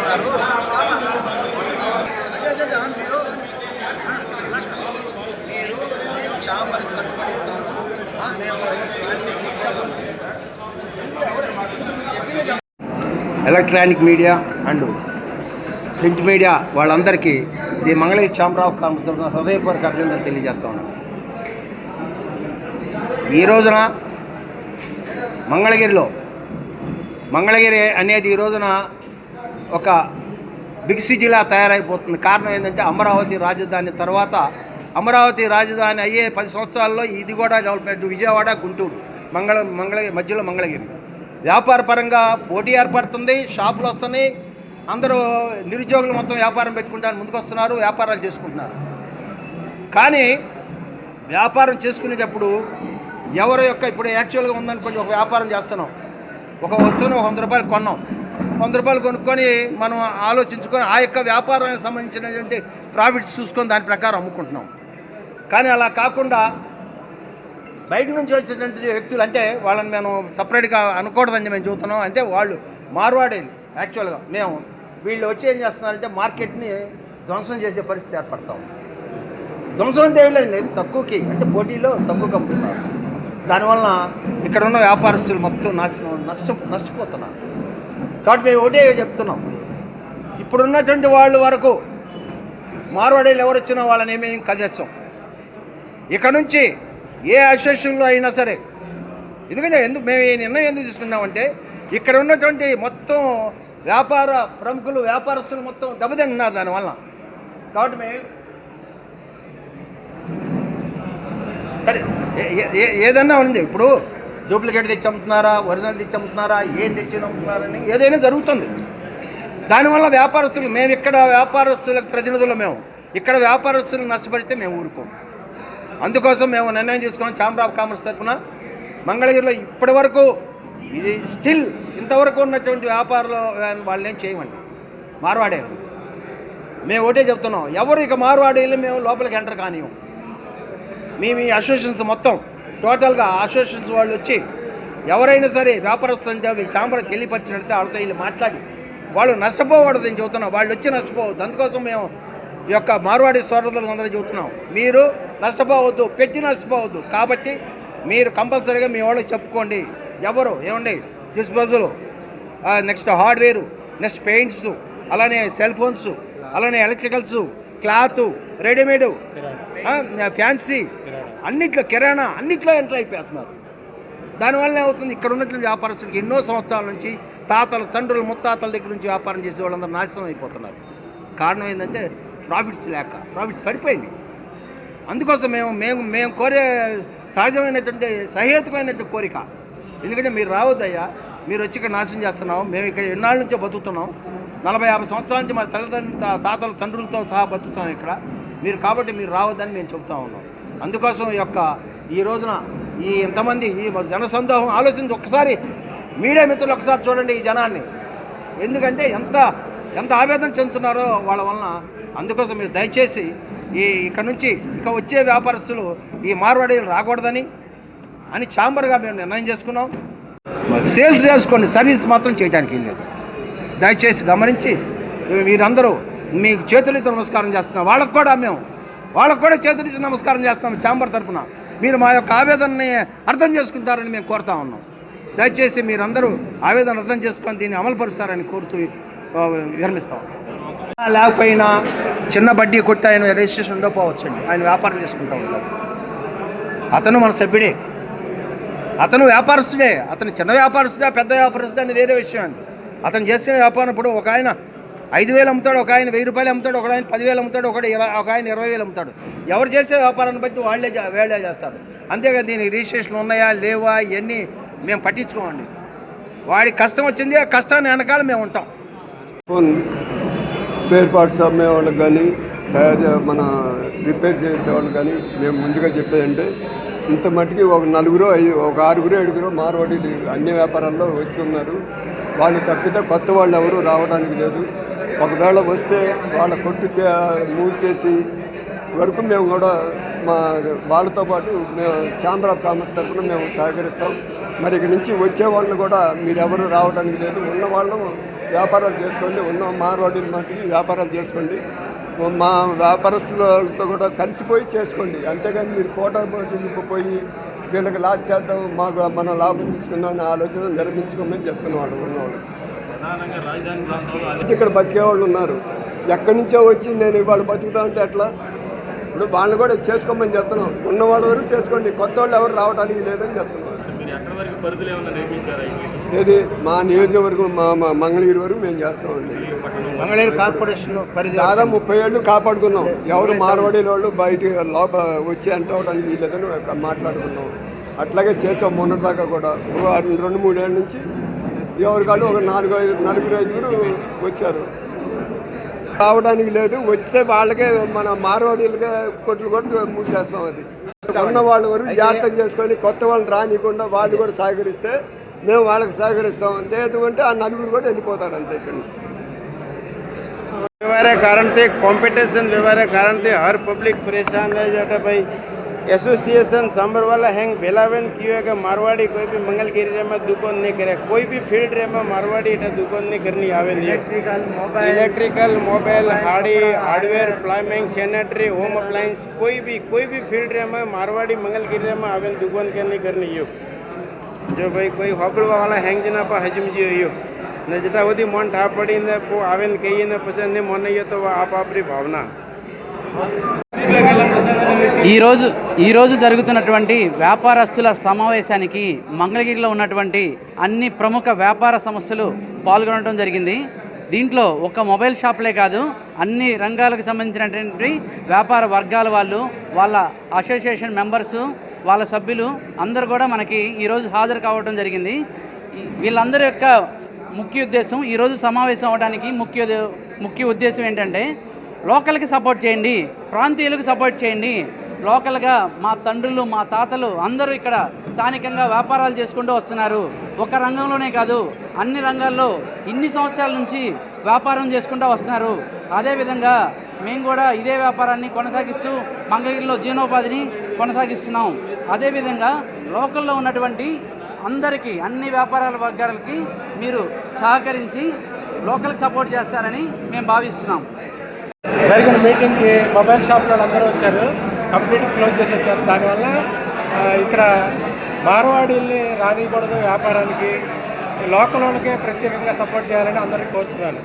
ఉన్నారు. మీరు మీరు కట్టుబడి ఉన్నాము electronic media and print media వాళ్ళందరికీ the Mangalagiri chamber of commerce తరఫున హృదయపూర్వక అభినందనలు తెలియజేస్తా ఉన్నాను. ఈ రోజున మంగళగిరిలో మంగళగిరి అనేది ఈ రోజున ఒక బిగ్ సిటీలా తయారైపోతుంది. కారణం ఏంటంటే అమరావతి రాజధాని తర్వాత అమరావతి రాజధాని అయ్యే పది సంవత్సరాల్లో ఇది కూడా డెవలప్మెంట్. విజయవాడ గుంటూరు మంగళ మంగళగిరి మధ్యలో మంగళగిరి. వ్యాపార పరంగా పోటీ ఏర్పడుతుంది షాపులు వస్తున్నాయి. అందరూ నిరుద్యోగులు మొత్తం వ్యాపారం పెట్టుకుంటారు ముందుకు వస్తున్నారు వ్యాపారాలు చేసుకుంటున్నారు. కానీ వ్యాపారం చేసుకునేటప్పుడు ఎవరి యొక్క ఇప్పుడు యాక్చువల్గా ఉందనుకోండి ఒక వ్యాపారం చేస్తున్నాం. ఒక వస్తువును ఒక వంద రూపాయలు కొన్నాం. వంద రూపాయలు కొనుక్కొని మనం ఆలోచించుకొని ఆ యొక్క వ్యాపారానికి సంబంధించినటువంటి ప్రాఫిట్స్ చూసుకొని దాని ప్రకారం అమ్ముకుంటున్నాం. కానీ అలా కాకుండా బయట నుంచి వచ్చేటువంటి వ్యక్తులు అంటే వాళ్ళని మేము సపరేట్గా అనకూడదని మేము చూస్తున్నాం. అంటే వాళ్ళు మార్వాడేలు యాక్చువల్గా మేము. వీళ్ళు వచ్చి ఏం చేస్తున్నారంటే మార్కెట్ని ధ్వంసం చేసే పరిస్థితి ఏర్పడతాం ధ్వంసం అంటే ఏం లేదు తక్కువకి అంటే పోటీలో తక్కువకి అమ్ముతున్నారు. దానివలన ఇక్కడ ఉన్న వ్యాపారస్తులు మొత్తం నాశనం నష్టం నష్టపోతున్నారు. కాబట్టి మేము ఒకటే చెప్తున్నాం. ఇప్పుడున్నటువంటి వాళ్ళు వరకు మార్వాడీలు ఎవరు వచ్చినా వాళ్ళని మేము కదిలిస్తాం ఇక నుంచి ఏ అసోసియేషన్లో అయినా సరే ఎందుకంటే ఎందుకు మేము ఈ నిర్ణయం ఎందుకు తీసుకున్నామంటే ఇక్కడ ఉన్నటువంటి మొత్తం వ్యాపార ప్రముఖులు వ్యాపారస్తులు మొత్తం దెబ్బతింటున్నారు దానివల్ల. కాబట్టి మేము సరే ఏదన్నా ఉంది. ఇప్పుడు డూప్లికేట్ తెచ్చి అమ్ముతున్నారా ఒరిజినల్ తెచ్చి అమ్ముతున్నారా ఏం తెచ్చి అమ్ముతున్నారని ఏదైనా జరుగుతుంది. దానివల్ల వ్యాపారస్తులు మేము ఇక్కడ వ్యాపారస్తులకు ప్రతినిధులు మేము. ఇక్కడ వ్యాపారస్తులు నష్టపడితే మేము ఊరుకోం. అందుకోసం మేము నిర్ణయం తీసుకున్నాం ఛాంబర్ ఆఫ్ కామర్స్ తరఫున మంగళగిరిలో ఇప్పటి వరకు ఇది స్టిల్ ఇంతవరకు ఉన్నటువంటి వ్యాపారాలు వాళ్ళని ఏం చేయమండి. మార్వాడే. మేము ఒకటే చెప్తున్నాం ఎవరు ఇక మార్వాడీలు మేము లోపలికి ఎంటర్ కానివ్వం. మేము ఈ అసోసియేషన్స్ మొత్తం. టోటల్గా అసోసియేషన్స్ వాళ్ళు వచ్చి ఎవరైనా సరే వ్యాపారస్తులు అంటే వీళ్ళు చాంబర్ తెలియపరిచినట్టే వాళ్ళతో వీళ్ళు మాట్లాడి వాళ్ళు నష్టపోకూడదు అని చెబుతున్నాం వాళ్ళు వచ్చి నష్టపోవద్దు. అందుకోసం మేము ఈ యొక్క మార్వాడి సోదరులకు అందరూ చెబుతున్నాం. మీరు నష్టపోవద్దు పెట్టి నష్టపోవద్దు. కాబట్టి మీరు కంపల్సరీగా మీ వాళ్ళకి చెప్పుకోండి. ఎవరు? ఏమండి? Disposal. Next hardware next paints అలానే సెల్ ఫోన్స్ అలానే ఎలక్ట్రికల్స్ క్లాత్ రెడీమేడ్ ఫ్యాన్సీ అన్నిట్లో కిరాణా అన్నిట్లో ఎంటర్ అయిపోతున్నారు. దానివల్ల ఏమవుతుంది ఇక్కడ ఉన్నటువంటి వ్యాపారస్తులకి ఎన్నో సంవత్సరాల నుంచి తాతల తండ్రులు ముత్తాతల దగ్గర నుంచి వ్యాపారం చేసే వాళ్ళందరూ నాశనం అయిపోతున్నారు. కారణం ఏంటంటే ప్రాఫిట్స్ లేక ప్రాఫిట్స్ పడిపోయింది అందుకోసం మేము మేము మేము కోరే సహజమైనటువంటి సహేతుకమైనటువంటి కోరిక. ఎందుకంటే మీరు రావద్దయ్యా మీరు వచ్చి ఇక్కడ నాశనం చేస్తున్నాం మేము ఇక్కడ ఎన్నాళ్ళ నుంచో బతుకుతున్నాం. నలభై యాభై సంవత్సరాల నుంచి మన తల్లిదండ్రులు తాతల తాతలు తండ్రులతో సహా బతుకుతాం ఇక్కడ. మీరు కాబట్టి మీరు రావద్దని మేము చెప్తా ఉన్నాం. అందుకోసం ఈ యొక్క ఈ రోజున ఈ ఎంతమంది ఈ జనసందోహం ఆలోచించి ఒక్కసారి మీడియా మిత్రులు ఒకసారి చూడండి ఈ జనాన్ని. ఎందుకంటే ఎంత ఎంత ఆవేదన చెందుతున్నారో వాళ్ళ వలన అందుకోసం మీరు దయచేసి ఈ ఇక్కడ నుంచి ఇక వచ్చే వ్యాపారస్తులు ఈ మార్వాడీలు రాకూడదని అని ఛాంబర్గా మేము నిర్ణయం చేసుకున్నాం. సేల్స్ చేసుకోండి సర్వీస్ మాత్రం చేయడానికి లేదు. దయచేసి గమనించి మీరందరూ మీకు చేతులతో నమస్కారం చేస్తున్నాం వాళ్ళకు కూడా మేము వాళ్ళకు కూడా చేతులెత్తి నమస్కారం చేస్తున్నాం ఛాంబర్ తరఫున మీరు మా యొక్క ఆవేదనని అర్థం చేసుకుంటారని మేము కోరుతా ఉన్నాం. దయచేసి మీరందరూ ఆవేదన అర్థం చేసుకొని దీన్ని అమలుపరుస్తారని కోరుతూ విరమిస్తాం. లేకపోయినా చిన్న బడ్డీ కొట్టి ఆయన రిజిస్ట్రేషన్ ఉండకపోవచ్చండి. ఆయన వ్యాపారం చేసుకుంటా అతను మన సభ్యుడే. అతను వ్యాపారస్తుడే. అతను చిన్న వ్యాపారస్తుడా పెద్ద వ్యాపారస్తుడా అని వేరే విషయం అండి. అతను చేసిన వ్యాపారం ఇప్పుడు ఒక ఆయన ఐదు వేలు అమ్ముతాడు ఒక ఆయన వెయ్యి రూపాయలు అమ్ముతాడు ఒక ఆయన పదివేలు అమ్ముతాడు ఒకటి ఒక ఆయన ఇరవై వేలు అమ్ముతాడు. ఎవరు చేసే వ్యాపారాన్ని బట్టి వాళ్ళే చే- చేస్తారు. అంతేగాని దీనికి రిజిస్ట్రేషన్ ఉన్నాయా లేవా ఇవన్నీ మేము పట్టించుకోమండి. వాడి కష్టం వచ్చింది ఆ కష్టాన్ని వెనకాల మేము ఉంటాం. స్పేర్ పార్ట్స్ అమ్మే వాళ్ళకి కానీ తయారు మన రిపేర్ చేసేవాళ్ళు కానీ మేము ముందుగా చెప్పేదంటే ఇంత మట్టుకి ఒక నలుగురు ఐదు ఒక ఆరుగురు ఏడుగురు మార్వాడి అన్ని వ్యాపారాల్లో వచ్చి ఉన్నారు. వాళ్ళు తప్పితే కొత్త వాళ్ళు ఎవరు రావడానికి లేదు. ఒకవేళ వస్తే వాళ్ళ కొట్టు మూసేసి వరకు మేము కూడా మా వాళ్ళతో పాటు మేము ఛాంబర్ ఆఫ్ కామర్స్ తరఫున మేము సహకరిస్తాం. మరి ఇక నుంచి వచ్చే వాళ్ళు కూడా మీరు ఎవరు రావడానికి లేదు. ఉన్నవాళ్ళు వ్యాపారాలు చేసుకోండి. ఉన్న మారవాడిని మట్టుకి వ్యాపారాలు చేసుకోండి. మా వ్యాపారస్తులతో కూడా కలిసిపోయి చేసుకోండి. అంతేగాని మీరు పోటా పోయి వీళ్ళకి లాభ చేద్దాం మాకు మన లాభం తీసుకుందాం అనే ఆలోచన నిర్మించుకోమని చెప్తున్నాం వాళ్ళు ఉన్నవాళ్ళు. ఇక్కడ బతికే వాళ్ళు ఉన్నారు. ఎక్కడి నుంచో వచ్చి నేను ఇవాళ బతుకుతా అంటే ఎట్లా? ఇప్పుడు వాళ్ళని కూడా చేసుకోమని చెప్తున్నాం. ఉన్న వాళ్ళ వరకు చేసుకోండి. కొత్త వాళ్ళు ఎవరు రావడానికి లేదని చెప్తున్నాం మీరు ఎక్కడి వరకు పరిధులు ఏమైనా నిర్మించారా ఇవి ఏది? మా నియోజకవర్గం మా మా మంగళగిరి వరకు మేము చేస్తామండి మంగళగిరి కార్పొరేషన్ పరిధి దాదాపు ముప్పై ఏళ్ళు కాపాడుకున్నాం. ఎవరు మార్వాడి వాళ్ళు బయట లోపల వచ్చి అంటవడానికి వీళ్ళదని మాట్లాడుకున్నాం. అట్లాగే చేసాం మొన్నటిదాకా కూడా. రెండు మూడేళ్ళ నుంచి ఎవరికాళ్ళు ఒక నాలుగు ఐదు నలుగురు ఐదుగురు వచ్చారు. రావడానికి లేదు వస్తే వాళ్ళకే మన మారవాడీలకే కొట్లు కొట్టి మూసేస్తాం అది. ఉన్న వాళ్ళు వరకు జాగ్రత్త చేసుకొని కొత్త వాళ్ళని రానికుండా వాళ్ళు కూడా సహకరిస్తే మేము వాళ్ళకి సహకరిస్తాం. లేదు అంటే ఆ నలుగురు కూడా వెళ్ళిపోతారు అంతే ఇక్కడి నుంచి. వివరే कारण కాంపిటీషన్ వివరే व्यवहार హర్ పబ్లిక్ ప్రేషాన్ पब्लिक పై એસોસિએશન સાંભળવાલા હેંગ ભેલાવેન કહ્યું કે મારવાડી કોઈ બી મંગલગીરી રેમાં દુકાન નહીં કરે. કોઈ બી ફિલ્ડ રેમાં મારવાડી એટલે દુકાન નહીં ઘરની આવેલી. ઇલેક્ટ્રિકલ મોબાઈલ ઇલેક્ટ્રિકલ મોબાઈલ હાડી hardware plumbing sanitary home appliance કોઈ બી કોઈ બી ફિલ્ડ રેમાં મારવાડી મંગલગીરી રેમાં આવેલ દુકાન કે નહીં ઘરની યુગ જો ભાઈ કોઈ હોબળવાવાળા હેંગજના પર હજમજી યુગ ને જેટલા બધી મન ઠા પડીને આવે ને કહીએ ને પછી ને મને તો આપ આપણી ભાવના. ఈరోజు ఈరోజు జరుగుతున్నటువంటి వ్యాపారస్తుల సమావేశానికి మంగళగిరిలో ఉన్నటువంటి అన్ని ప్రముఖ వ్యాపార సంస్థలు పాల్గొనడం జరిగింది. దీంట్లో ఒక మొబైల్ షాప్లే కాదు అన్ని రంగాలకు సంబంధించినటువంటి వ్యాపార వర్గాల వాళ్ళు వాళ్ళ అసోసియేషన్ మెంబర్సు వాళ్ళ సభ్యులు అందరూ కూడా మనకి ఈరోజు హాజరు కావడం జరిగింది. వీళ్ళందరి యొక్క ముఖ్య ఉద్దేశం ఈరోజు సమావేశం అవడానికి ముఖ్య ముఖ్య ఉద్దేశం ఏంటంటే లోకల్కి సపోర్ట్ చేయండి ప్రాంతీయులకు సపోర్ట్ చేయండి లోకల్గా మా తండ్రులు మా తాతలు అందరూ ఇక్కడ స్థానికంగా వ్యాపారాలు చేసుకుంటూ వస్తున్నారు. ఒక రంగంలోనే కాదు అన్ని రంగాల్లో ఇన్ని సంవత్సరాల నుంచి వ్యాపారం చేసుకుంటూ వస్తున్నారు. అదేవిధంగా మేము కూడా ఇదే వ్యాపారాన్ని కొనసాగిస్తూ మంగళగిరిలో జీవనోపాధిని కొనసాగిస్తున్నాం. అదేవిధంగా లోకల్లో ఉన్నటువంటి అందరికీ అన్ని వ్యాపారాల వర్గాలకి మీరు సహకరించి లోకల్కి సపోర్ట్ చేస్తారని మేము భావిస్తున్నాం. జరిగిన మీటింగ్కి మొబైల్ షాప్లో అందరూ వచ్చారు. కంప్లీట్ క్లోజ్ చేసి వచ్చారు. దానివల్ల ఇక్కడ మార్వాడీల్ని రానియకూడదు వ్యాపారానికి లోకల్ వాళ్ళకే ప్రత్యేకంగా సపోర్ట్ చేయాలని అందరికీ కోరుతున్నాను